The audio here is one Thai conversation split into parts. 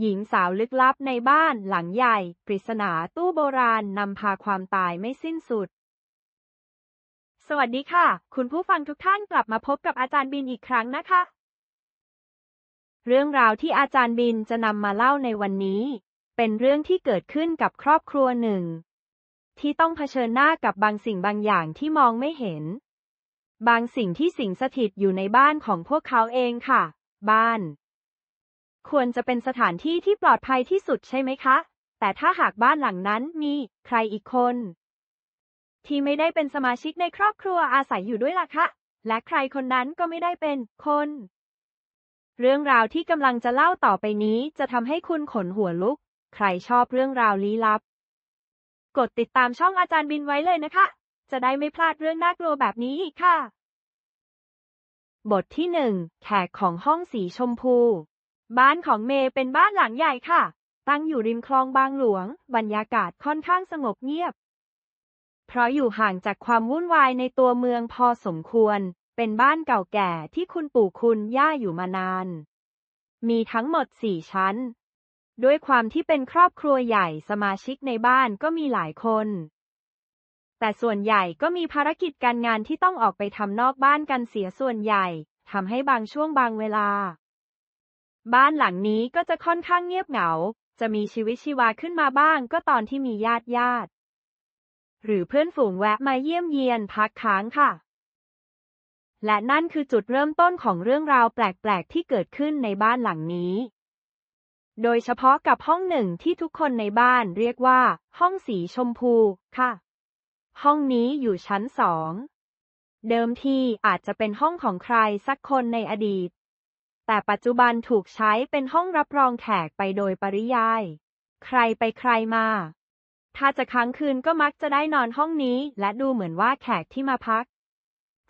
หญิงสาวลึกลับในบ้านหลังใหญ่ ปริศนาตู้โบราณนำพาความตายไม่สิ้นสุด สวัสดีค่ะ คุณผู้ฟังทุกท่านกลับมาพบกับอาจารย์บินอีกครั้งนะคะ เรื่องราวที่อาจารย์บินจะนำมาเล่าในวันนี้ เป็นเรื่องที่เกิดขึ้นกับครอบครัวหนึ่ง ที่ต้องเผชิญหน้ากับบางสิ่งบางอย่างที่มองไม่เห็น บางสิ่งที่สิงสถิตอยู่ในบ้านของพวกเขาเองค่ะ บ้าน ควรจะเป็นสถานที่ที่ปลอดภัยที่สุดใช่ไหมคะ แต่ถ้าหากบ้านหลังนั้นมีใครอีกคน ที่ไม่ได้เป็นสมาชิกในครอบครัวอาศัยอยู่ด้วยล่ะคะ และใครคนนั้นก็ไม่ได้เป็นคน เรื่องราวที่กำลังจะเล่าต่อไปนี้จะทำให้คุณขนหัวลุก ใครชอบเรื่องราวลี้ลับ กดติดตามช่องอาจารย์บินไว้เลยนะคะ จะได้ไม่พลาดเรื่องน่ากลัวแบบนี้อีกค่ะ บทที่หนึ่งแขกของห้องสีชมพู บ้านของเมย์เป็นบ้านหลังใหญ่ค่ะ ตั้งอยู่ริมคลองบางหลวง บรรยากาศค่อนข้างสงบเงียบ เพราะอยู่ห่างจากความวุ่นวายในตัวเมืองพอสมควร เป็นบ้านเก่าแก่ที่คุณปู่คุณย่าอยู่มานาน มีทั้งหมดสี่ชั้น ด้วยความที่เป็นครอบครัวใหญ่สมาชิกในบ้านก็มีหลายคน แต่ส่วนใหญ่ก็มีภารกิจการงานที่ต้องออกไปทำนอกบ้านกันเสียส่วนใหญ่ทำให้บางช่วงบางเวลา บ้านหลังนี้ก็จะค่อนข้างเงียบเหงา จะมีชีวิตชีวาขึ้นมาบ้างก็ตอนที่มีญาติญาติ หรือเพื่อนฝูงแวะมาเยี่ยมเยียนพักค้างค่ะ และนั่นคือจุดเริ่มต้นของเรื่องราวแปลก ๆ ที่เกิดขึ้นในบ้านหลังนี้ โดยเฉพาะกับห้องหนึ่งที่ทุกคนในบ้านเรียกว่า ห้องสีชมพูค่ะ ห้องนี้อยู่ชั้นสองเดิมทีอาจจะเป็นห้องของใครสักคนในอดีต แต่ปัจจุบันถูกใช้เป็นห้องรับรองแขกไปโดยปริยาย ใครไปใครมา ถ้าจะค้างคืนก็มักจะได้นอนห้องนี้ และดูเหมือนว่าแขกที่มาพัก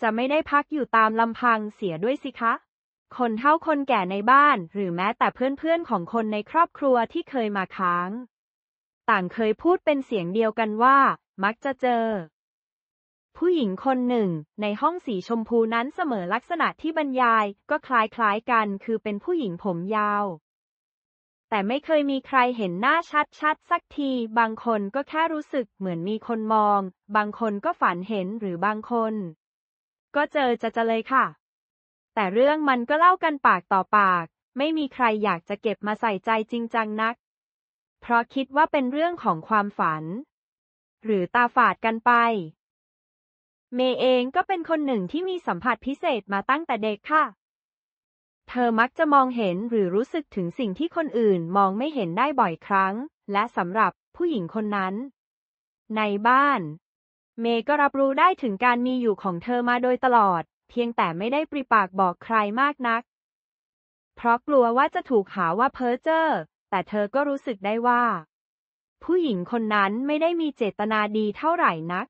จะไม่ได้พักอยู่ตามลำพังเสียด้วยสิคะ คนเฒ่าคนแก่ในบ้าน หรือแม้แต่เพื่อนๆของคนในครอบครัวที่เคยมาค้าง ต่างเคยพูดเป็นเสียงเดียวกันว่า มักจะเจอ ผู้หญิงคนหนึ่ง ในห้องสีชมพูนั้นเสมอลักษณะที่บรรยายก็คล้ายๆกันคือเป็นผู้หญิงผมยาว แต่ไม่เคยมีใครเห็นหน้าชัดๆ สักที บางคนก็แค่รู้สึกเหมือนมีคนมอง บางคนก็ฝันเห็นหรือบางคน ก็เจอจะจะเลยค่ะ แต่เรื่องมันก็เล่ากันปากต่อปาก ไม่มีใครอยากจะเก็บมาใส่ใจจริงจังนัก เพราะคิดว่าเป็นเรื่องของความฝัน หรือตาฝาดกันไป เมย์เองก็เป็นคนหนึ่งที่มีสัมผัสพิเศษมาตั้งแต่เด็กค่ะ เธอมักจะมองเห็นหรือรู้สึกถึงสิ่งที่คนอื่นมองไม่เห็นได้บ่อยครั้ง และสำหรับผู้หญิงคนนั้น ในบ้าน เมย์ก็รับรู้ได้ถึงการมีอยู่ของเธอมาโดยตลอด เพียงแต่ไม่ได้ปริปากบอกใครมากนัก เพราะกลัวว่าจะถูกหาว่าเพ้อเจ้อแต่เธอก็รู้สึกได้ว่า ผู้หญิงคนนั้นไม่ได้มีเจตนาดีเท่าไหร่นัก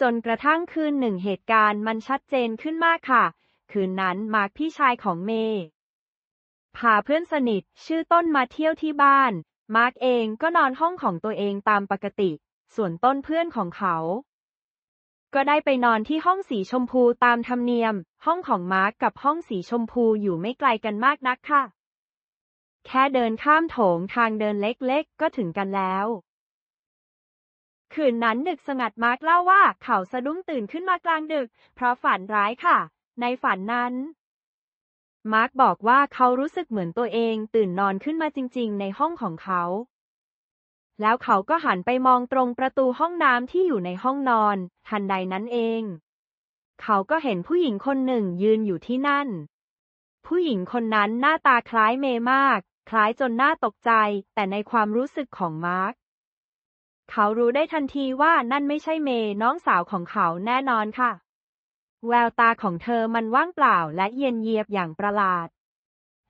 จนกระทั่งคืนหนึ่งเหตุการณ์มันชัดเจนขึ้นมากค่ะ คืนนั้นมาร์คพี่ชายของเมย์พาเพื่อนสนิทชื่อต้นมาเที่ยวที่บ้าน มาร์คเองก็นอนห้องของตัวเองตามปกติ ส่วนต้นเพื่อนของเขา ก็ได้ไปนอนที่ห้องสีชมพูตามธรรมเนียม ห้องของมาร์กกับห้องสีชมพูอยู่ไม่ไกลกันมากนักค่ะ แค่เดินข้ามโถงทางเดินเล็กๆก็ถึงกันแล้ว คืนนั้นดึกสงัดมาร์กเล่าว่าเขาสะดุ้งตื่นขึ้นมากลางดึก เพราะฝันร้ายค่ะ ในฝันนั้น มาร์กบอกว่าเขารู้สึกเหมือนตัวเองตื่นนอนขึ้นมาจริง ๆ ในห้องของเขา แล้วเขาก็หันไปมองตรงประตูห้องน้ำที่อยู่ในห้องนอน ทันใดนั้นเอง เขาก็เห็นผู้หญิงคนหนึ่งยืนอยู่ที่นั่น ผู้หญิงคนนั้นหน้าตาคล้ายเมย์มาก คล้ายจนน่าตกใจ แต่ในความรู้สึกของมาร์ก เขารู้ได้ทันทีว่านั่นไม่ใช่เมย์น้องสาวของเขาแน่นอนค่ะ แววตาของเธอมันว่างเปล่าและเย็นเยียบอย่างประหลาด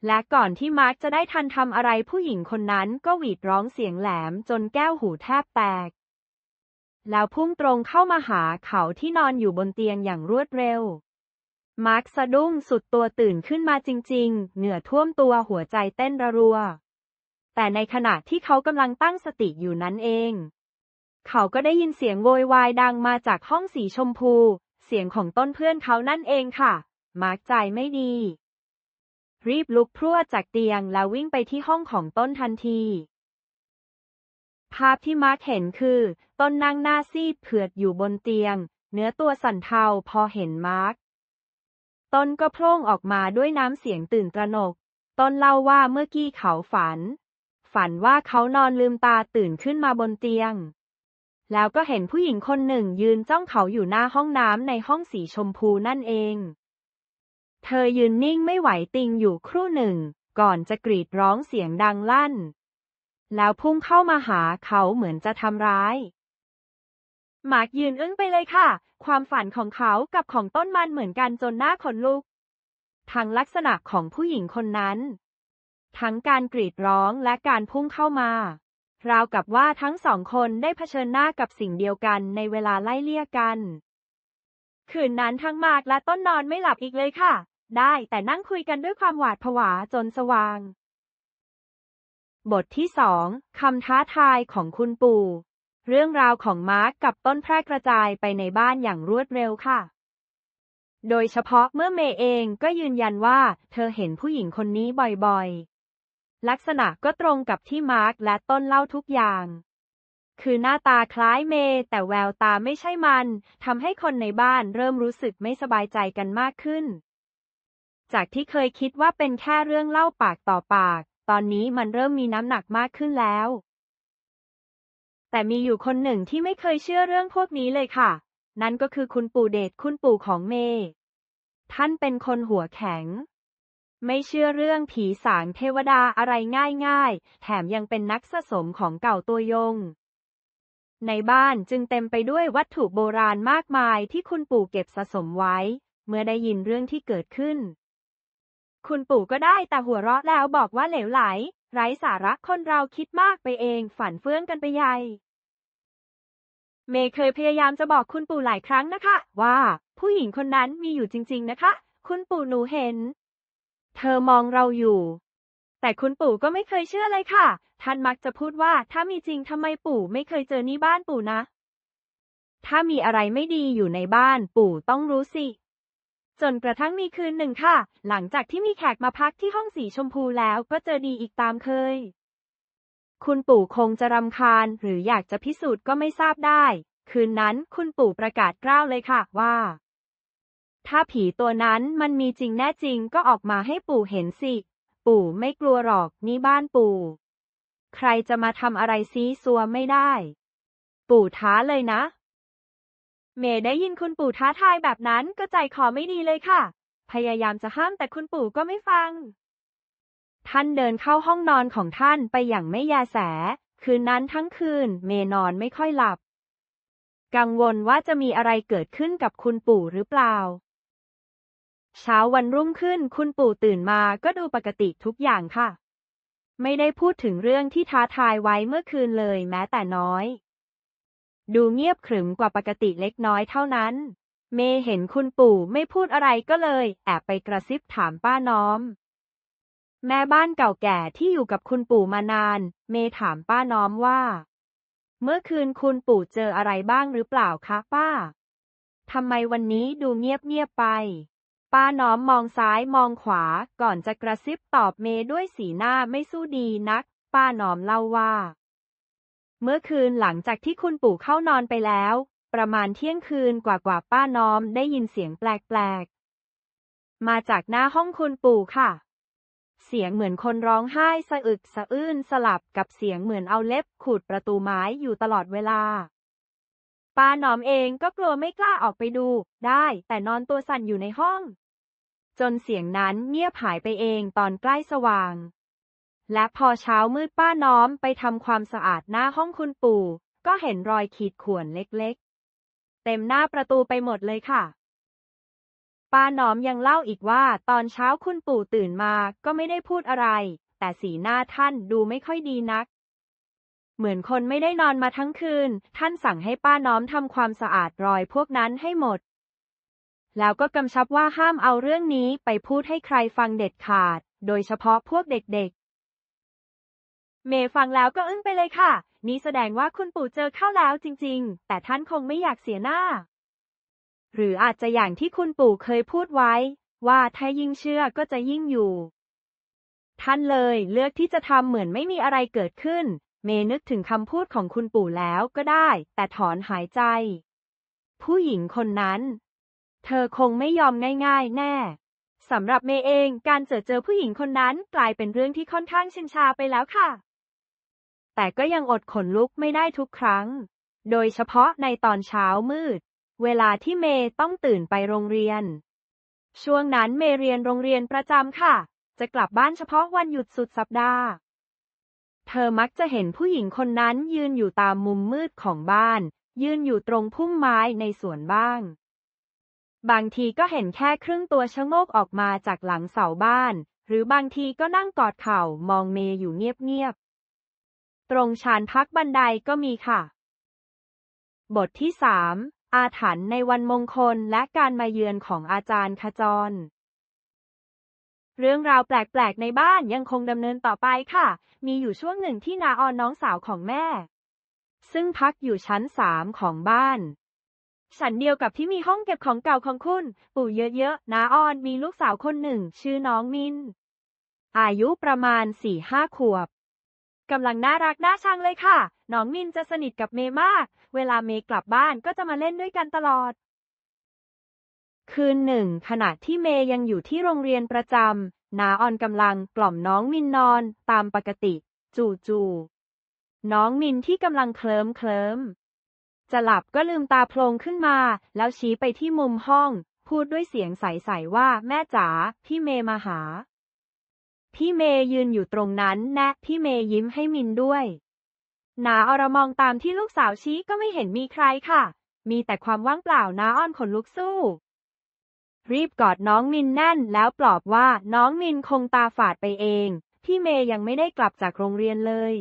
และก่อนที่มาร์กจะได้ทันทำอะไรผู้หญิงคนนั้นก็หวีดร้องเสียงแหลมจนแก้วหูแทบแตก แล้วพุ่งตรงเข้ามาหาเขาที่นอนอยู่บนเตียงอย่างรวดเร็ว มาร์คสะดุ้งสุดตัวตื่นขึ้นมาจริง ๆ เหงื่อท่วมตัวหัวใจเต้นระรัว แต่ในขณะที่เขากำลังตั้งสติอยู่นั้นเอง เขาก็ได้ยินเสียงโวยวายดังมาจากห้องสีชมพู เสียงของต้นเพื่อนเขานั่นเองค่ะ มาร์กใจไม่ดี รีบลุกพรวดจากเตียงแล้ววิ่งไปที่ห้องของต้นทันที ภาพที่มาร์คเห็นคือ ต้นนั่งหน้าซีดเผือดอยู่บนเตียง เนื้อตัวสั่นเทาพอเห็นมาร์คต้นก็โพล่งออกมาด้วยน้ำเสียงตื่นตระหนก ต้นเล่าว่าเมื่อกี้เขาฝัน ฝันว่าเขานอนลืมตาตื่นขึ้นมาบนเตียง แล้วก็เห็นผู้หญิงคนหนึ่งยืนจ้องเขาอยู่หน้าห้องน้ำในห้องสีชมพูนั่นเอง เธอยืนนิ่งไม่ไหวติงอยู่ครู่หนึ่ง ก่อนจะกรีดร้องเสียงดังลั่น แล้วพุ่งเข้ามาหาเขาเหมือนจะทำร้ายหมากยืนอึ้งไปเลยค่ะ ความฝันของเขากับของต้นมันเหมือนกันจนหน้าขนลุก ทั้งลักษณะของผู้หญิงคนนั้น ทั้งการกรีดร้องและการพุ่งเข้ามา ราวกับว่าทั้งสองคนได้เผชิญหน้ากับสิ่งเดียวกันในเวลาไล่เลี่ยกัน คืนนั้นทั้งมากและต้นนอนไม่หลับอีกเลยค่ะ ได้แต่นั่งคุยกันด้วยความหวาดผวาจนสว่าง บทที่สองคำท้าทายของคุณปู่ เรื่องราวของมาร์กกับต้นแพร่กระจายไปในบ้านอย่างรวดเร็วค่ะ โดยเฉพาะเมื่อเมย์เองก็ยืนยันว่า เธอเห็นผู้หญิงคนนี้บ่อย ลักษณะก็ตรงกับที่มาร์กและต้นเล่าทุกอย่าง คือหน้าตาคล้ายเมย์แต่แววตาไม่ใช่มันทำให้คนในบ้านเริ่มรู้สึกไม่สบายใจกันมากขึ้น จากที่เคยคิดว่าเป็นแค่เรื่องเล่าปากต่อปาก ตอนนี้มันเริ่มมีน้ำหนักมากขึ้นแล้ว แต่มีอยู่คนหนึ่งที่ไม่เคยเชื่อเรื่องพวกนี้เลยค่ะ นั่นก็คือคุณปู่เดชคุณปู่ของเมย์ท่านเป็นคนหัวแข็ง ไม่เชื่อเรื่องผีสางเทวดาอะไรง่ายๆ แถมยังเป็นนักสะสมของเก่าตัวยง ในบ้านจึงเต็มไปด้วยวัตถุโบราณมากมายที่คุณปู่เก็บสะสมไว้ เมื่อได้ยินเรื่องที่เกิดขึ้น คุณปู่ก็ได้แต่หัวเราะแล้วบอกว่าเหลวไหล ไร้สาระคนเราคิดมากไปเองฝันเฟื่องกันไปใหญ่เมย์เคยพยายามจะบอกคุณปู่หลายครั้งนะคะ ว่า ผู้หญิงคนนั้นมีอยู่จริง ๆนะคะ คุณปู่หนูเห็น เธอมองเราอยู่ แต่คุณปู่ก็ไม่เคยเชื่อเลยค่ะ ท่านมักจะพูดว่าถ้ามีจริงทำไมปู่ไม่เคยเจอนี่บ้านปู่นะ ถ้ามีอะไรไม่ดีอยู่ในบ้านปู่ต้องรู้สิ จนกระทั่งมีคืนหนึ่งค่ะ หลังจากที่มีแขกมาพักที่ห้องสีชมพูแล้วก็เจอดีอีกตามเคย คุณปู่คงจะรำคาญหรืออยากจะพิสูจน์ก็ไม่ทราบได้ คืนนั้นคุณปู่ประกาศกล้าวเลยค่ะว่า ถ้าผีตัวนั้นมันมีจริงแน่จริงก็ออกมาให้ปู่เห็นสิ ปู่ไม่กลัวหรอกนี่บ้านปู่ ใครจะมาทำอะไรซีซัวไม่ได้ ปู่ท้าเลยนะ เมย์ได้ยินคุณปู่ท้าทายแบบนั้นก็ใจคอไม่ดีเลยค่ะ พยายามจะห้ามแต่คุณปู่ก็ไม่ฟัง ท่านเดินเข้าห้องนอนของท่านไปอย่างไม่ยาแส คืนนั้นทั้งคืน เมย์นอนไม่ค่อยหลับ กังวลว่าจะมีอะไรเกิดขึ้นกับคุณปู่หรือเปล่า เช้าวันรุ่งขึ้นคุณปู่ตื่นมาก็ดูปกติทุกอย่างค่ะ ไม่ได้พูดถึงเรื่องที่ท้าทายไว้เมื่อคืนเลยแม้แต่น้อย ดูเงียบขรึมกว่าปกติเล็กน้อยเท่านั้น เมเห็นคุณปู่ไม่พูดอะไรก็เลย แอบไปกระซิบถามป้าน้อม แม่บ้านเก่าแก่ที่อยู่กับคุณปู่มานาน เมถามป้าน้อมว่า เมื่อคืนคุณปู่เจออะไรบ้างหรือเปล่าคะป้าทำไมวันนี้ดูเงียบๆไป ป้าน้อมมองซ้ายมองขวา ก่อนจะกระซิบตอบเมย์ด้วยสีหน้าไม่สู้ดีนัก ป้าน้อมเล่าว่า เมื่อคืนหลังจากที่คุณปู่เข้านอนไปแล้ว ประมาณเที่ยงคืนกว่าๆป้าน้อมได้ยินเสียงแปลกๆ มาจากหน้าห้องคุณปู่ค่ะ เสียงเหมือนคนร้องไห้สะอึกสะอื้นสลับกับเสียงเหมือนเอาเล็บขูดประตูไม้อยู่ตลอดเวลา ป้าหนอมเองก็กลัวไม่กล้าออกไปดู ได้ แต่นอนตัวสั่นอยู่ในห้อง จนเสียงนั้นเงียบหายไปเองตอนใกล้สว่าง และพอเช้ามืดป้าน้อมไปทำความสะอาดหน้าห้องคุณปู่ ก็เห็นรอยขีดข่วนเล็กๆ เต็มหน้าประตูไปหมดเลยค่ะ ป้าน้อมยังเล่าอีกว่า ตอนเช้าคุณปู่ตื่นมาก็ไม่ได้พูดอะไร แต่สีหน้าท่านดูไม่ค่อยดีนัก เหมือนคนไม่ได้นอนมาทั้งคืน ท่านสั่งให้ป้าน้อมทำความสะอาดรอยพวกนั้นให้หมด แล้วก็กำชับว่าห้ามเอาเรื่องนี้ไปพูดให้ใครฟังเด็ดขาด โดยเฉพาะพวกเด็กๆ เมย์ฟังแล้วก็อึ้งไปเลยค่ะ นี่แสดงว่าคุณปู่เจอเข้าแล้วจริง ๆ แต่ท่านคงไม่อยากเสียหน้า หรืออาจจะอย่างที่คุณปู่เคยพูดไว้ ว่าถ้ายิ่งเชื่อก็จะยิ่งอยู่ท่านเลยเลือกที่จะทำเหมือนไม่มีอะไรเกิดขึ้น เมย์นึกถึงคำพูดของคุณปู่แล้วก็ได้ แต่ถอนหายใจ ผู้หญิงคนนั้น เธอคงไม่ยอมง่าย ๆ แน่สำหรับเมย์เองการเจอเจอผู้หญิงคนนั้นกลายเป็นเรื่องที่ค่อนข้างชินชาไปแล้วค่ะ แต่ก็ยังอดขนลุกไม่ได้ทุกครั้ง โดยเฉพาะในตอนเช้ามืด เวลาที่เมย์ต้องตื่นไปโรงเรียน ช่วงนั้นเมย์เรียนโรงเรียนประจำค่ะ จะกลับบ้านเฉพาะวันหยุดสุดสัปดาห์ เธอมักจะเห็นผู้หญิงคนนั้นยืนอยู่ตามมุมมืดของบ้าน ยืนอยู่ตรงพุ่มไม้ในสวนบ้าง บางทีก็เห็นแค่ครึ่งตัวชะโงกออกมาจากหลังเสาบ้าน หรือบางทีก็นั่งกอดเข่ามองเมย์อยู่เงียบๆ ตรงชานพักบันไดก็มีค่ะ บทที่สามอาถรรพ์ในวันมงคลและการมาเยือนของอาจารย์ขจร เรื่องราวแปลกๆ ในบ้านยังคงดำเนินต่อไปค่ะ มีอยู่ช่วงหนึ่งที่นาออนน้องสาวของแม่ ซึ่งพักอยู่ชั้นสามของบ้านฉันเดียวกับที่มีห้องเก็บของเก่าของคุณ ปู่เยอะๆ นาออนมีลูกสาวคนหนึ่ง ชื่อน้องมิน อายุประมาณสี่ห้าขวบกำลังน่ารักน่าชังเลยค่ะ น้องมินจะสนิทกับเมย์มาก เวลาเมย์กลับบ้านก็จะมาเล่นด้วยกันตลอด คืนหนึ่ง ขณะที่เมย์ยังอยู่ที่โรงเรียนประจำ นาออนกำลังกล่อมน้องมินนอนตามปกติ จู่ๆน้องมินที่กำลังเคลิ้มเคลิ้มจะหลับก็ลืมตาโพลงขึ้นมา แล้วชี้ไปที่มุมห้อง พูดด้วยเสียงใสๆว่าแม่จ๋าพี่เมย์มาหา พี่เมย์ยืนอยู่ตรงนั้นแนะพี่เมย์ยิ้มให้มินด้วย นาอรมองตามที่ลูกสาวชี้ก็ไม่เห็นมีใครค่ะ มีแต่ความว่างเปล่านาอ้อนขนลุกสู้ รีบกอดน้องมินแน่นแล้วปลอบว่าน้องมินคงตาฝาดไปเอง พี่เมย์ยังไม่ได้กลับจากโรงเรียนเลย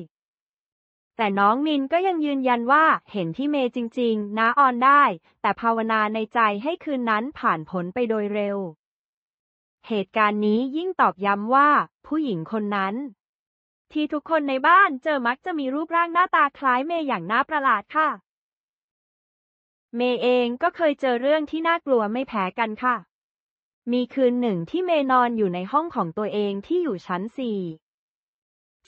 แต่น้องมินก็ยังยืนยันว่าเห็นพี่เมย์จริง ๆนาออนได้ แต่ภาวนาในใจให้คืนนั้นผ่านพ้นไปโดยเร็ว เหตุการณ์นี้ยิ่งตอกย้ำว่า ผู้หญิงคนนั้น ที่ทุกคนในบ้านเจอมักจะมีรูปร่างหน้าตาคล้ายเมย์อย่างน่าประหลาดค่ะเมย์เองก็เคยเจอเรื่องที่น่ากลัวไม่แพ้กันค่ะ มีคืนหนึ่งที่เมย์นอนอยู่ในห้องของตัวเองที่อยู่ชั้นสี่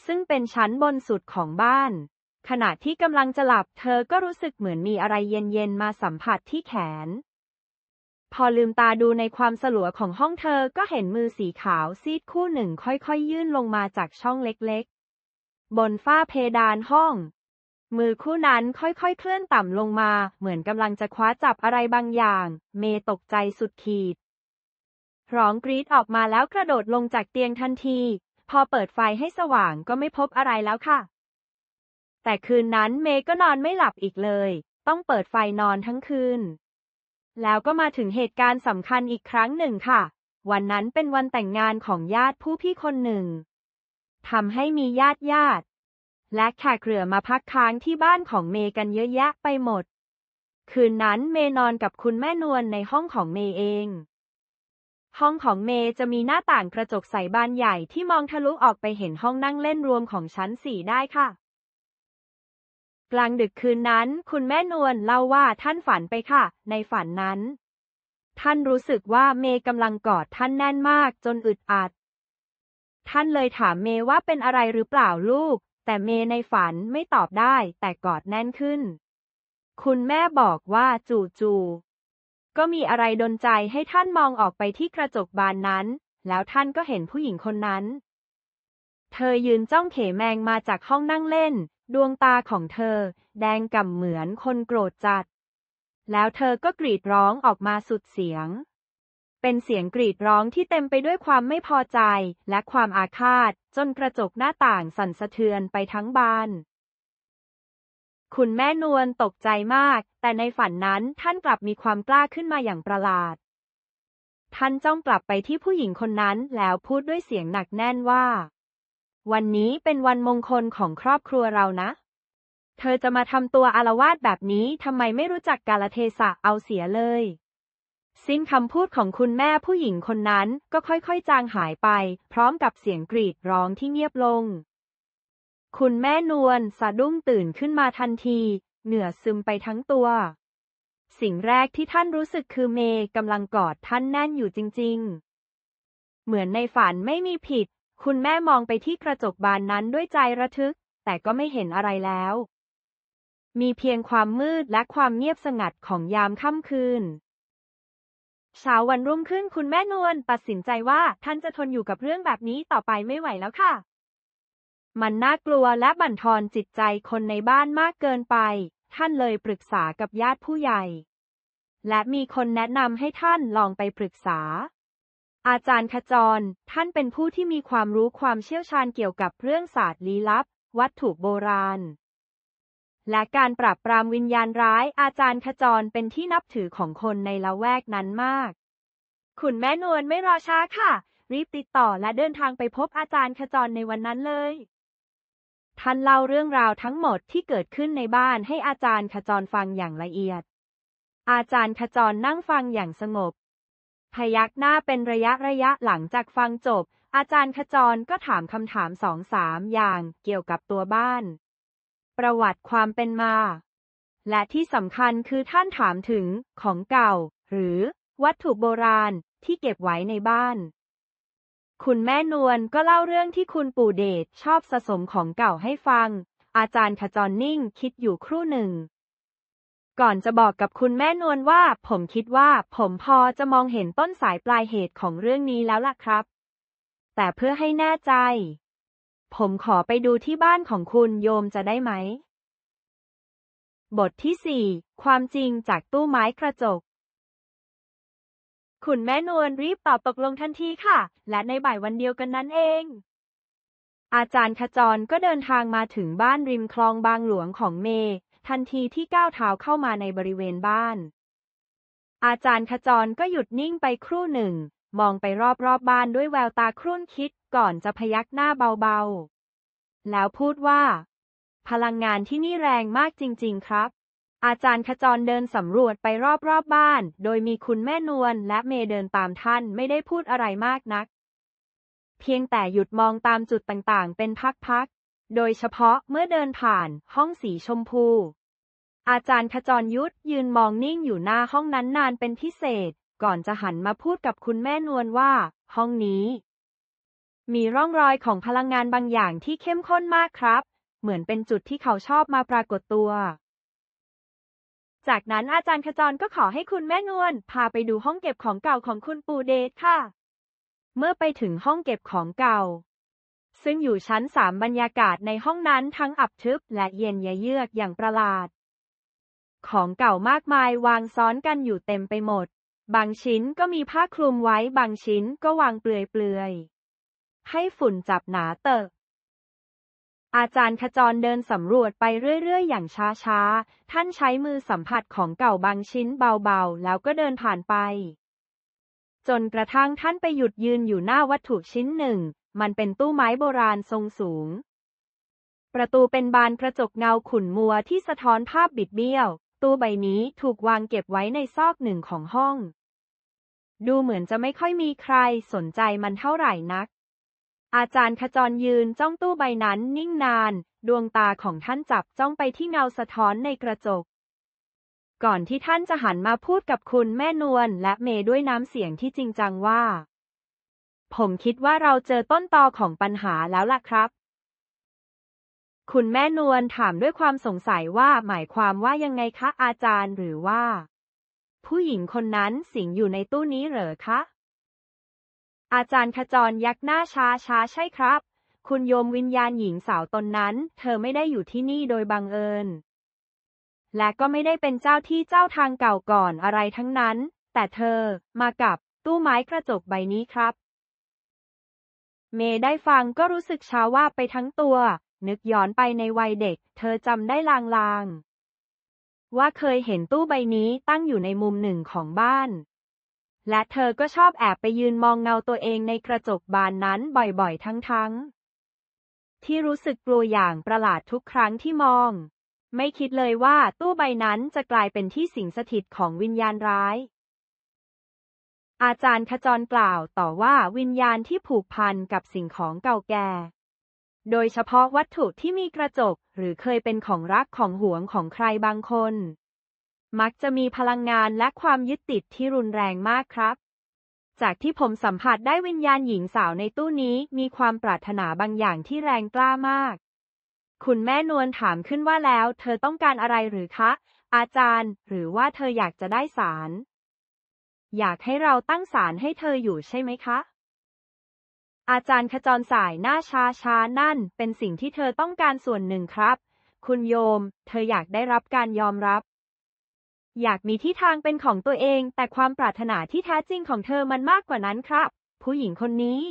ซึ่งเป็นชั้นบนสุดของบ้าน ขณะที่กำลังจะหลับเธอก็รู้สึกเหมือนมีอะไรเย็นๆมาสัมผัสที่แขน พอลืมตาดูในความสลัวของห้องเธอก็เห็นมือสีขาวซีดคู่หนึ่งค่อยๆ ยื่นลงมาจากช่องเล็กๆ บนฝ้าเพดานห้อง มือคู่นั้นค่อยๆ เคลื่อนต่ำลงมา เหมือนกำลังจะคว้าจับอะไรบางอย่าง เมตกใจสุดขีด ร้องกรีดออกมาแล้วกระโดดลงจากเตียงทันที พอเปิดไฟให้สว่างก็ไม่พบอะไรแล้วค่ะ แต่คืนนั้นเมย์ก็นอนไม่หลับอีกเลย ต้องเปิดไฟนอนทั้งคืน แล้วก็มาถึงเหตุการณ์สำคัญอีกครั้งหนึ่งค่ะ วันนั้นเป็นวันแต่งงานของญาติผู้พี่คนหนึ่งทำให้มีญาติญาติ และแขกเรือมาพักค้างที่บ้านของเมย์กันเยอะแยะไปหมด คืนนั้นเมย์นอนกับคุณแม่นวลในห้องของเมย์เอง ห้องของเมย์จะมีหน้าต่างกระจกใสบานใหญ่ที่มองทะลุออกไปเห็นห้องนั่งเล่นรวมของชั้นสี่ได้ค่ะ กลางดึกคืนนั้น คุณแม่นวลเล่าว่าท่านฝันไปค่ะ ในฝันนั้น ท่านรู้สึกว่าเมย์กำลังกอดท่านแน่นมากจนอึดอัด ท่านเลยถามเมย์ว่าเป็นอะไรหรือเปล่าลูก แต่เมย์ในฝันไม่ตอบได้ แต่กอดแน่นขึ้น คุณแม่บอกว่าจู่ๆ ก็มีอะไรดนใจให้ท่านมองออกไปที่กระจกบานนั้น แล้วท่านก็เห็นผู้หญิงคนนั้น เธอยืนจ้องเขแมงมาจากห้องนั่งเล่น ดวงตาของเธอ แดงก่ำเหมือนคนโกรธจัด แล้วเธอก็กรีดร้องออกมาสุดเสียง เป็นเสียงกรีดร้องที่เต็มไปด้วยความไม่พอใจและความอาฆาต จนกระจกหน้าต่างสั่นสะเทือนไปทั้งบาน คุณแม่นวลตกใจมาก แต่ในฝันนั้นท่านกลับมีความกล้าขึ้นมาอย่างประหลาด ท่านจ้องกลับไปที่ผู้หญิงคนนั้นแล้วพูดด้วยเสียงหนักแน่นว่า วันนี้เป็นวันมงคลของครอบครัวเรานะ เธอจะมาทำตัวอารวาสแบบนี้ทำไมไม่รู้จักกาลเทศะเอาเสียเลย สิ้นคำพูดของคุณแม่ผู้หญิงคนนั้นก็ค่อยๆ จางหายไป พร้อมกับเสียงกรีดร้องที่เงียบลง คุณแม่นวลสะดุ้งตื่นขึ้นมาทันที เหงื่อซึมไปทั้งตัว สิ่งแรกที่ท่านรู้สึกคือเมย์กำลังกอดท่านแน่นอยู่จริง ๆ เหมือนในฝันไม่มีผิด คุณแม่มองไปที่กระจกบานนั้นด้วยใจระทึก แต่ก็ไม่เห็นอะไรแล้ว มีเพียงความมืดและความเงียบสงัดของยามค่ำคืนเช้าวันรุ่งขึ้นคุณแม่นวลตัดสินใจว่าท่านจะทนอยู่กับเรื่องแบบนี้ต่อไปไม่ไหวแล้วค่ะ มันน่ากลัวและบั่นทอนจิตใจคนในบ้านมากเกินไป ท่านเลยปรึกษากับญาติผู้ใหญ่ และมีคนแนะนำให้ท่านลองไปปรึกษา อาจารย์ขจร ท่านเป็นผู้ที่มีความรู้ความเชี่ยวชาญเกี่ยวกับเรื่องศาสตร์ลี้ลับ วัตถุโบราณ และการปราบปรามวิญญาณร้าย อาจารย์ขจรเป็นที่นับถือของคนในละแวกนั้นมาก คุณแม่นวลไม่รอช้าค่ะรีบติดต่อและเดินทางไปพบอาจารย์ขจรในวันนั้นเลย ท่านเล่าเรื่องราวทั้งหมดที่เกิดขึ้นในบ้านให้อาจารย์ขจรฟังอย่างละเอียด อาจารย์ขจรนั่งฟังอย่างสงบ พยักหน้าเป็นระยะระยะหลังจากฟังจบ อาจารย์ขจรก็ถามคำถามสองสามอย่างเกี่ยวกับตัวบ้าน ประวัติความเป็นมา และที่สำคัญคือท่านถามถึงของเก่า หรือวัตถุโบราณที่เก็บไว้ในบ้าน คุณแม่นวลก็เล่าเรื่องที่คุณปู่เดชชอบสะสมของเก่าให้ฟัง อาจารย์ขจรนิ่งคิดอยู่ครู่หนึ่ง ก่อนจะบอกกับคุณแม่นวลว่า ผมคิดว่าผมพอจะมองเห็นต้นสายปลายเหตุของเรื่องนี้แล้วล่ะครับ แต่เพื่อให้แน่ใจ ผมขอไปดูที่บ้านของคุณโยมจะได้ไหม บทที่สี่ความจริงจากตู้ไม้กระจก คุณแม่นวลรีบตอบตกลงทันทีค่ะ และในบ่ายวันเดียวกันนั้นเอง อาจารย์ขจรก็เดินทางมาถึงบ้านริมคลองบางหลวงของเม ทันทีที่ก้าวเท้าเข้ามาในบริเวณบ้าน อาจารย์ขจรก็หยุดนิ่งไปครู่หนึ่ง มองไปรอบๆบบ้านด้วยแววตาครุ่นคิดก่อนจะพยักหน้าเบาๆ แล้วพูดว่า พลังงานที่นี่แรงมากจริง ๆ ครับ อาจารย์ขจรเดินสำรวจไปรอบๆบบ้าน โดยมีคุณแม่นวลและเมเดินตามท่านไม่ได้พูดอะไรมากนัก เพียงแต่หยุดมองตามจุดต่างๆ เป็นพักๆ โดยเฉพาะเมื่อเดินผ่านห้องสีชมพู อาจารย์ขจรยุทธยืนมองนิ่งอยู่หน้าห้องนั้นนานเป็นพิเศษ ก่อนจะหันมาพูดกับคุณแม่นวลว่า ห้องนี้ มีร่องรอยของพลังงานบางอย่างที่เข้มข้นมากครับ เหมือนเป็นจุดที่เขาชอบมาปรากฏตัว จากนั้นอาจารย์ขจรก็ขอให้คุณแม่นวลพาไปดูห้องเก็บของเก่าของคุณปูเดชค่ะ เมื่อไปถึงห้องเก็บของเก่า ซึ่งอยู่ชั้นสามบรรยากาศในห้องนั้นทั้งอับทึบและเย็นยะเยือกอย่างประหลาด ของเก่ามากมายวางซ้อนกันอยู่เต็มไปหมด บางชิ้นก็มีผ้าคลุมไว้บางชิ้นก็วางเปลือยๆให้ฝุ่นจับหนาเตอะ อาจารย์ขจรเดินสำรวจไปเรื่อย ๆ อย่างช้า ๆ ท่านใช้มือสัมผัสของเก่าบางชิ้นเบา ๆ แล้วก็เดินผ่านไป จนกระทั่งท่านไปหยุดยืนอยู่หน้าวัตถุชิ้นหนึ่ง มันเป็นตู้ไม้โบราณทรงสูง ประตูเป็นบานกระจกเงาขุ่นมัวที่สะท้อนภาพบิดเบี้ยว ตู้ใบนี้ถูกวางเก็บไว้ในซอกหนึ่งของห้อง ดูเหมือนจะไม่ค่อยมีใครสนใจมันเท่าไหร่นัก อาจารย์ขจรยืนจ้องตู้ใบนั้นนิ่งนาน ดวงตาของท่านจับจ้องไปที่เงาสะท้อนในกระจก ก่อนที่ท่านจะหันมาพูดกับคุณแม่นวลและเมย์ด้วยน้ำเสียงที่จริงจังว่า ผมคิดว่าเราเจอต้นตอของปัญหาแล้วล่ะครับ คุณแม่นวลถามด้วยความสงสัยว่าหมายความว่ายังไงคะอาจารย์หรือว่า ผู้หญิงคนนั้นสิงอยู่ในตู้นี้เหรอคะ อาจารย์ขจรยักหน้าช้าช้าใช่ครับ คุณโยมวิญญาณหญิงสาวตนนั้น เธอไม่ได้อยู่ที่นี่โดยบังเอิญ และก็ไม่ได้เป็นเจ้าที่เจ้าทางเก่าก่อนอะไรทั้งนั้น แต่เธอมากับตู้ไม้กระจกใบนี้ครับ เมย์ได้ฟังก็รู้สึกชาว่าไปทั้งตัว นึกย้อนไปในวัยเด็ก เธอจำได้ลางๆว่าเคยเห็นตู้ใบนี้ตั้งอยู่ในมุมหนึ่งของบ้าน และเธอก็ชอบแอบไปยืนมองเงาตัวเองในกระจกบานนั้นบ่อยๆ ทั้งๆ ที่รู้สึกกลัวอย่างประหลาดทุกครั้งที่มอง ไม่คิดเลยว่าตู้ใบนั้นจะกลายเป็นที่สิงสถิตของวิญญาณร้าย อาจารย์ขจรกล่าวต่อว่าวิญญาณที่ผูกพันกับสิ่งของเก่าแก่ โดยเฉพาะวัตถุที่มีกระจกหรือเคยเป็นของรักของหวงของใครบางคน มักจะมีพลังงานและความยึดติดที่รุนแรงมากครับ จากที่ผมสัมผัสได้วิญญาณหญิงสาวในตู้นี้มีความปรารถนาบางอย่างที่แรงกล้ามาก คุณแม่นวลถามขึ้นว่าแล้ว เธอต้องการอะไรหรือคะ อาจารย์ หรือว่าเธออยากจะได้สาร อยากให้เราตั้งศาลให้เธออยู่ใช่ไหมคะ อาจารย์ขจรสายหน้าชาชานั่น เป็นสิ่งที่เธอต้องการส่วนหนึ่งครับ คุณโยม เธออยากได้รับการยอมรับ อยากมีที่ทางเป็นของตัวเอง แต่ความปรารถนาที่แท้จริงของเธอมันมากกว่านั้นครับ ผู้หญิงคนนี้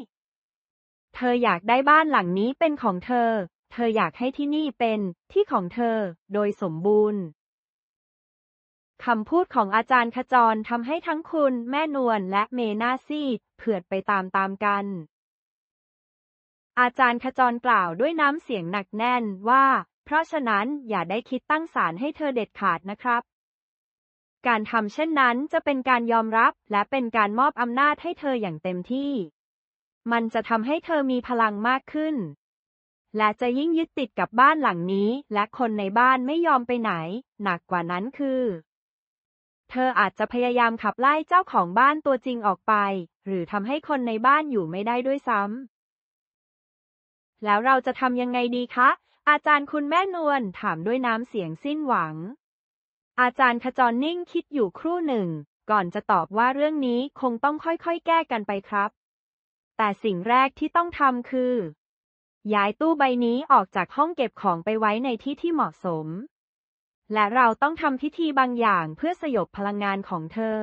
เธออยากได้บ้านหลังนี้เป็นของเธอ เธออยากให้ที่นี่เป็นที่ของเธอ โดยสมบูรณ์คำพูดของอาจารย์ขจรทำให้ทั้งคุณ แม่นวลและเมนาซีดเผือดไปตามๆกัน อาจารย์ขจรกล่าวด้วยน้ำเสียงหนักแน่นว่า เพราะฉะนั้นอย่าได้คิดตั้งศาลให้เธอเด็ดขาดนะครับ การทำเช่นนั้นจะเป็นการยอมรับและเป็นการมอบอำนาจให้เธออย่างเต็มที่ มันจะทำให้เธอมีพลังมากขึ้น และจะยิ่งยึดติดกับบ้านหลังนี้ และคนในบ้านไม่ยอมไปไหน หนักกว่านั้นคือ เธออาจจะพยายามขับไล่เจ้าของบ้านตัวจริงออกไป หรือทำให้คนในบ้านอยู่ไม่ได้ด้วยซ้ำแล้วเราจะทำยังไงดีคะ อาจารย์คุณแม่นวลถามด้วยน้ำเสียงสิ้นหวัง อาจารย์ขจรนิ่งคิดอยู่ครู่หนึ่ง ก่อนจะตอบว่าเรื่องนี้คงต้องค่อยๆ แก้กันไปครับ แต่สิ่งแรกที่ต้องทำคือ ย้ายตู้ใบนี้ออกจากห้องเก็บของไปไว้ในที่ที่เหมาะสม และเราต้องทำพิธีบางอย่างเพื่อสยบพลังงานของเธอ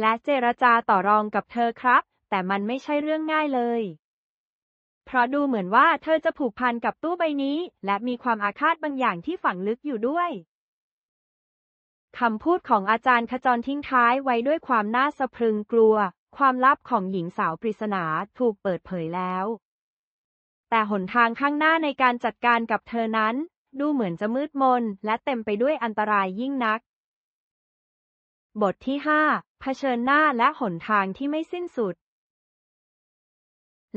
และเจรจาต่อรองกับเธอครับ แต่มันไม่ใช่เรื่องง่ายเลย เพราะดูเหมือนว่าเธอจะผูกพันกับตู้ใบนี้ และมีความอาฆาตบางอย่างที่ฝังลึกอยู่ด้วย คำพูดของอาจารย์ขจรทิ้งท้ายไว้ด้วยความน่าสะพรึงกลัว ความลับของหญิงสาวปริศนาถูกเปิดเผยแล้ว แต่หนทางข้างหน้าในการจัดการกับเธอนั้น ดูเหมือนจะมืดมน และเต็มไปด้วยอันตรายยิ่งนัก บทที่ 5 เผชิญหน้าและหนทางที่ไม่สิ้นสุด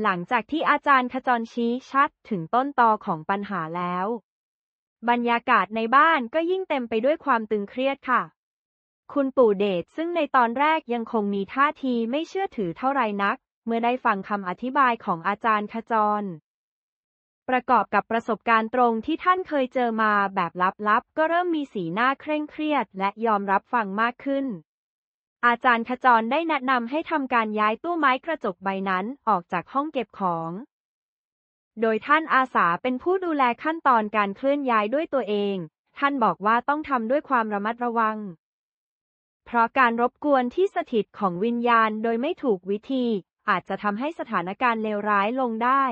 หลังจากที่อาจารย์ขจรชี้ชัดถึงต้นตอของปัญหาแล้ว บรรยากาศในบ้านก็ยิ่งเต็มไปด้วยความตึงเครียดค่ะ คุณปู่เดชซึ่งในตอนแรกยังคงมีท่าทีไม่เชื่อถือเท่าไรนัก เมื่อได้ฟังคำอธิบายของอาจารย์ขจร ประกอบกับประสบการณ์ตรงที่ท่านเคยเจอมาแบบลับๆ ก็เริ่มมีสีหน้าเคร่งเครียดและยอมรับฟังมากขึ้น อาจารย์ขจรได้แนะนำให้ทำการย้ายตู้ไม้กระจกใบนั้นออกจากห้องเก็บของ โดยท่านอาสาเป็นผู้ดูแลขั้นตอนการเคลื่อนย้ายด้วยตัวเอง ท่านบอกว่าต้องทำด้วยความระมัดระวัง เพราะการรบกวนที่สถิตของวิญญาณโดยไม่ถูกวิธี อาจจะทำให้สถานการณ์เลวร้ายลงได้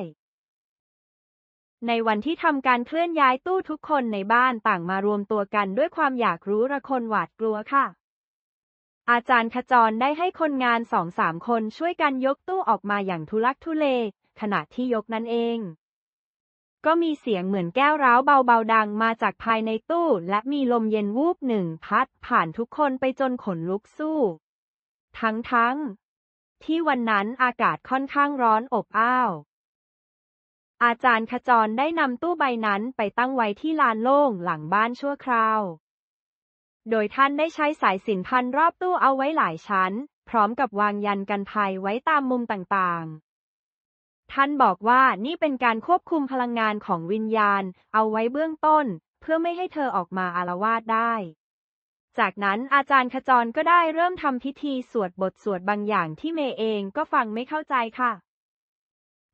ในวันที่ทำการเคลื่อนย้ายตู้ทุกคนในบ้านต่างมารวมตัวกันด้วยความอยากรู้ระคนหวาดกลัวค่ะอาจารย์ขจรได้ให้คนงานสองสามคนช่วยกันยกตู้ออกมาอย่างทุลักทุเล ขณะที่ยกนั้นเอง ก็มีเสียงเหมือนแก้วร้าวเบาๆดังมาจากภายในตู้ และมีลมเย็นวูบหนึ่งพัดผ่านทุกคนไปจนขนลุกสู้ ทั้งๆที่วันนั้นอากาศค่อนข้างร้อนอบอ้าว อาจารย์ขจรได้นำตู้ใบนั้นไปตั้งไว้ที่ลานโล่งหลังบ้านชั่วคราว โดยท่านได้ใช้สายสินพันรอบตู้เอาไว้หลายชั้น พร้อมกับวางยันกันภัยไว้ตามมุมต่างๆ ท่านบอกว่านี่เป็นการควบคุมพลังงานของวิญญาณ เอาไว้เบื้องต้น เพื่อไม่ให้เธอออกมาอารวาสได้ จากนั้นอาจารย์ขจรก็ได้เริ่มทำพิธีสวดบทสวดบางอย่างที่เมย์เองก็ฟังไม่เข้าใจค่ะ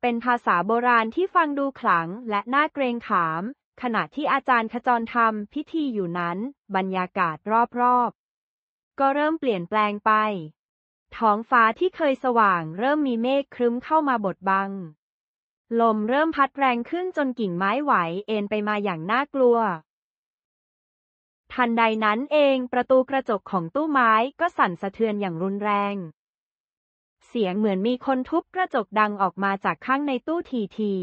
เป็นภาษาโบราณที่ฟังดูขลังและน่าเกรงขาม ขณะที่อาจารย์ขจรทำพิธีอยู่นั้น บรรยากาศรอบๆ ก็เริ่มเปลี่ยนแปลงไป ท้องฟ้าที่เคยสว่างเริ่มมีเมฆครึ้มเข้ามาบดบัง ลมเริ่มพัดแรงขึ้นจนกิ่งไม้ไหวเอ็นไปมาอย่างน่ากลัว ทันใดนั้นเองประตูกระจกของตู้ไม้ก็สั่นสะเทือนอย่างรุนแรง เสียงเหมือนมีคนทุบกระจกดังออกมาจากข้างในตู้ทีที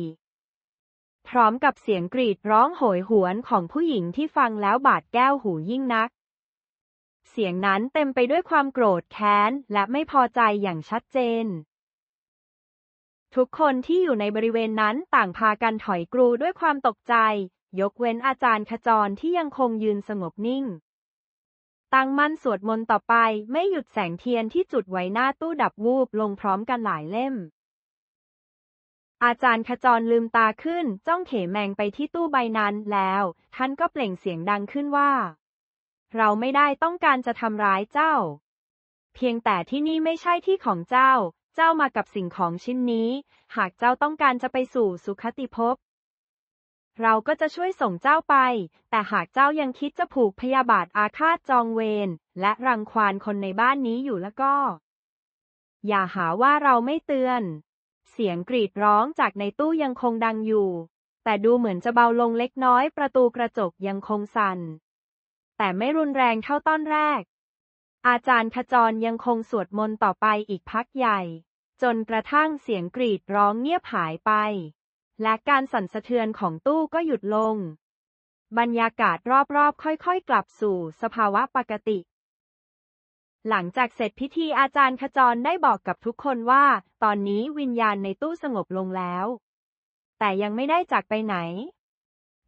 ๆพร้อมกับเสียงกรีดร้องโหยหวนของผู้หญิงที่ฟังแล้วบาดแก้วหูยิ่งนัก เสียงนั้นเต็มไปด้วยความโกรธแค้น และไม่พอใจอย่างชัดเจน ทุกคนที่อยู่ในบริเวณนั้นต่างพากันถอยกรูด้วยความตกใจ ยกเว้นอาจารย์ขจรที่ยังคงยืนสงบนิ่ง ตั้งมั่นสวดมนต์ต่อไปไม่หยุดแสงเทียนที่จุดไว้หน้าตู้ดับวูบลงพร้อมกันหลายเล่ม อาจารย์ขจรลืมตาขึ้น จ้องเขแมงไปที่ตู้ใบนั้นแล้ว ท่านก็เปล่งเสียงดังขึ้นว่า เราไม่ได้ต้องการจะทำร้ายเจ้า เพียงแต่ที่นี่ไม่ใช่ที่ของเจ้า เจ้ามากับสิ่งของชิ้นนี้ หากเจ้าต้องการจะไปสู่สุคติภพ เราก็จะช่วยส่งเจ้าไป แต่หากเจ้ายังคิดจะผูกพยาบาทอาฆาตจองเวรและรังควานคนในบ้านนี้อยู่แล้วก็ อย่าหาว่าเราไม่เตือน เสียงกรีดร้องจากในตู้ยังคงดังอยู่ แต่ดูเหมือนจะเบาลงเล็กน้อยประตูกระจกยังคงสั่น แต่ไม่รุนแรงเท่าตอนแรก อาจารย์ขจรยังคงสวดมนต์ต่อไปอีกพักใหญ่ จนกระทั่งเสียงกรีดร้องเงียบหายไป และการสั่นสะเทือนของตู้ก็หยุดลง บรรยากาศรอบๆ ค่อยๆ กลับสู่สภาวะปกติหลังจากเสร็จพิธีอาจารย์ขจรได้บอกกับทุกคนว่า ตอนนี้วิญญาณในตู้สงบลงแล้ว แต่ยังไม่ได้จากไปไหน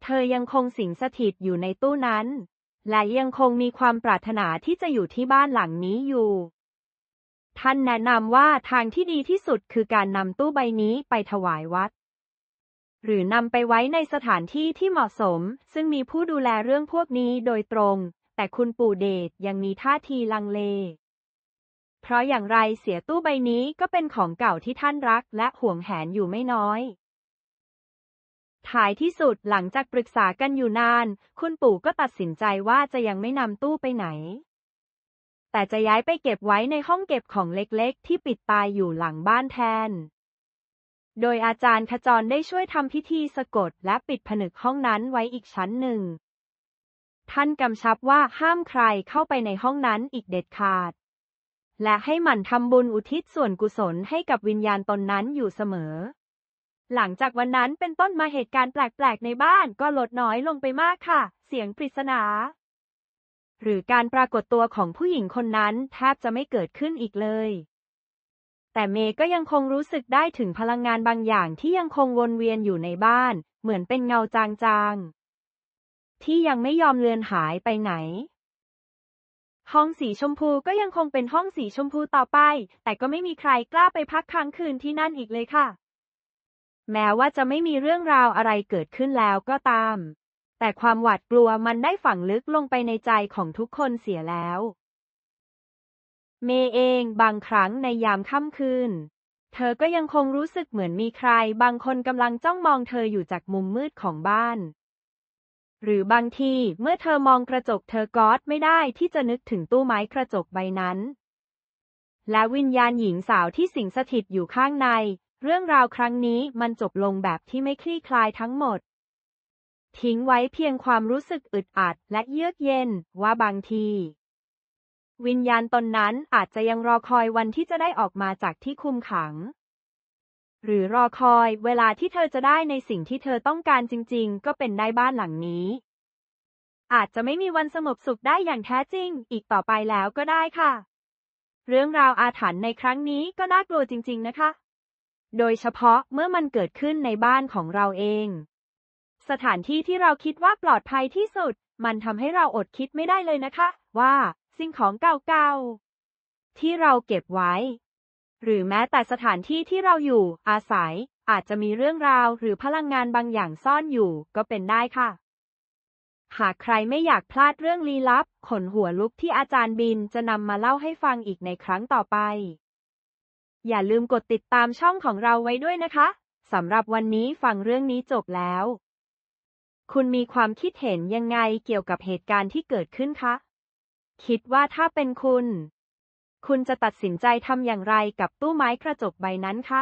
เธอยังคงสิงสถิตอยู่ในตู้นั้น และยังคงมีความปรารถนาที่จะอยู่ที่บ้านหลังนี้อยู่ ท่านแนะนำว่าทางที่ดีที่สุดคือการนำตู้ใบนี้ไปถวายวัด หรือนำไปไว้ในสถานที่ที่เหมาะสม ซึ่งมีผู้ดูแลเรื่องพวกนี้โดยตรง แต่คุณปู่เดชยังมีท่าทีลังเล เพราะอย่างไรเสียตู้ใบนี้ก็เป็นของเก่าที่ท่านรักและห่วงแหนอยู่ไม่น้อย ท้ายที่สุดหลังจากปรึกษากันอยู่นาน คุณปู่ก็ตัดสินใจว่าจะยังไม่นำตู้ไปไหน แต่จะย้ายไปเก็บไว้ในห้องเก็บของเล็กๆ ที่ปิดตายอยู่หลังบ้านแทน โดยอาจารย์ขจรได้ช่วยทำพิธีสะกดและปิดผนึกห้องนั้นไว้อีกชั้นหนึ่ง ท่านกำชับว่าห้ามใครเข้าไปในห้องนั้นอีกเด็ดขาด และให้หมั่นทำบุญอุทิศส่วนกุศลให้กับวิญญาณตนนั้นอยู่เสมอ หลังจากวันนั้นเป็นต้นมาเหตุการณ์แปลกๆในบ้านก็ลดน้อยลงไปมากค่ะ เสียงปริศนา หรือการปรากฏตัวของผู้หญิงคนนั้นแทบจะไม่เกิดขึ้นอีกเลย แต่เมย์ก็ยังคงรู้สึกได้ถึงพลังงานบางอย่างที่ยังคงวนเวียนอยู่ในบ้าน เหมือนเป็นเงาจางๆ ที่ยังไม่ยอมเลือนหายไปไหน ห้องสีชมพูก็ยังคงเป็นห้องสีชมพูต่อไป แต่ก็ไม่มีใครกล้าไปพักค้างคืนที่นั่นอีกเลยค่ะ แม้ว่าจะไม่มีเรื่องราวอะไรเกิดขึ้นแล้วก็ตาม แต่ความหวาดกลัวมันได้ฝังลึกลงไปในใจของทุกคนเสียแล้ว เมย์เองบางครั้งในยามค่ำคืน เธอก็ยังคงรู้สึกเหมือนมีใคร บางคนกำลังจ้องมองเธออยู่จากมุมมืดของบ้าน หรือบางทีเมื่อเธอมองกระจกเธอก็อดไม่ได้ที่จะนึกถึงตู้ไม้กระจกใบนั้นและวิญญาณหญิงสาวที่สิงสถิตอยู่ข้างใน เรื่องราวครั้งนี้มันจบลงแบบที่ไม่คลี่คลายทั้งหมด ทิ้งไว้เพียงความรู้สึกอึดอัดและเยือกเย็นว่าบางที วิญญาณตนนั้นอาจจะยังรอคอยวันที่จะได้ออกมาจากที่คุมขัง หรือรอคอยเวลาที่เธอจะได้ในสิ่งที่เธอต้องการจริง ๆ ก็เป็นได้บ้านหลังนี้ อาจจะไม่มีวันสงบสุขได้อย่างแท้จริง อีกต่อไปแล้วก็ได้ค่ะ เรื่องราวอาถรรพ์ในครั้งนี้ก็น่ากลัวจริง ๆ นะคะ โดยเฉพาะเมื่อมันเกิดขึ้นในบ้านของเราเอง สถานที่ที่เราคิดว่าปลอดภัยที่สุด มันทำให้เราอดคิดไม่ได้เลยนะคะ ว่าสิ่งของเก่าๆ ที่เราเก็บไว้ หรือแม้แต่สถานที่ที่เราอยู่ อาศัย อาจจะมีเรื่องราวหรือพลังงานบางอย่างซ่อนอยู่ก็เป็นได้ค่ะ หากใครไม่อยากพลาดเรื่องลี้ลับ ขนหัวลุกที่อาจารย์บินจะนำมาเล่าให้ฟังอีกในครั้งต่อไป อย่าลืมกดติดตามช่องของเราไว้ด้วยนะคะสำหรับวันนี้ฟังเรื่องนี้จบแล้ว คุณมีความคิดเห็นยังไงเกี่ยวกับเหตุการณ์ที่เกิดขึ้นคะ คิดว่าถ้าเป็นคุณ คุณจะตัดสินใจทำอย่างไรกับตู้ไม้กระจกใบนั้นคะ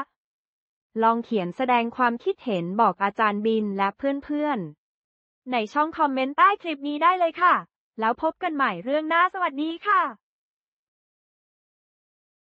ลองเขียนแสดงความคิดเห็นบอกอาจารย์บินและเพื่อนๆ ในช่องคอมเมนต์ใต้คลิปนี้ได้เลยค่ะ แล้วพบกันใหม่เรื่องหน้าสวัสดีค่ะ